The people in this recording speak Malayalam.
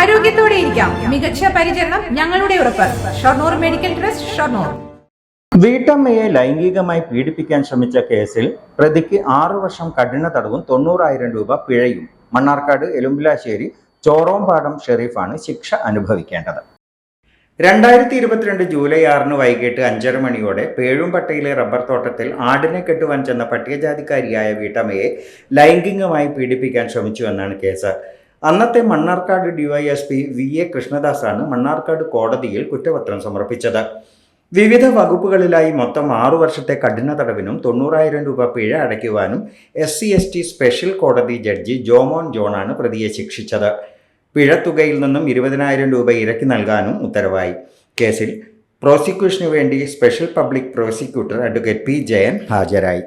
ആരോഗ്യത്തോടെ ഇരിക്കാം. മികച്ച പരിചരണം ഞങ്ങളുടെ ഉറപ്പ്. Shoranur medical trust Shoranur. വീട്ടമ്മയെ ലൈംഗികമായി പീഡിപ്പിക്കാൻ ശ്രമിച്ച കേസിൽ പ്രതിക്ക് ആറു വർഷം കഠിന തടവും തൊണ്ണൂറായിരം രൂപ പിഴയും. മണ്ണാർക്കാട് എലുമ്പിലാശ്ശേരി ചോറോംപാടം ഷെറീഫാണ് ശിക്ഷ അനുഭവിക്കേണ്ടത്. രണ്ടായിരത്തി ഇരുപത്തിരണ്ട് ജൂലൈ ആറിന് വൈകിട്ട് അഞ്ചര മണിയോടെ പേഴുംപട്ടയിലെ റബ്ബർ തോട്ടത്തിൽ ആടിനെ കെട്ടുവാൻ ചെന്ന പട്ടികജാതിക്കാരിയായ വീട്ടമ്മയെ ലൈംഗികമായി പീഡിപ്പിക്കാൻ ശ്രമിച്ചു എന്നാണ് കേസ്. അന്നത്തെ മണ്ണാർക്കാട് ഡിവൈഎസ്പി വി. എ. കൃഷ്ണദാസാണ് മണ്ണാർക്കാട് കോടതിയിൽ കുറ്റപത്രം സമർപ്പിച്ചത്. വിവിധ വകുപ്പുകളിലായി മൊത്തം ആറു വർഷത്തെ കഠിന തടവിനും തൊണ്ണൂറായിരം രൂപ പിഴ അടയ്ക്കുവാനും S C S T special കോടതി ജഡ്ജി ജോമോൻ ജോണാണ് പ്രതിയെ ശിക്ഷിച്ചത്. പിഴത്തുകയിൽ നിന്നും ഇരുപതിനായിരം രൂപ ഇരക്കി നൽകാനും ഉത്തരവായി. കേസിൽ പ്രോസിക്യൂഷനു വേണ്ടി special public prosecutor advocate P Jayan ഹാജരായി.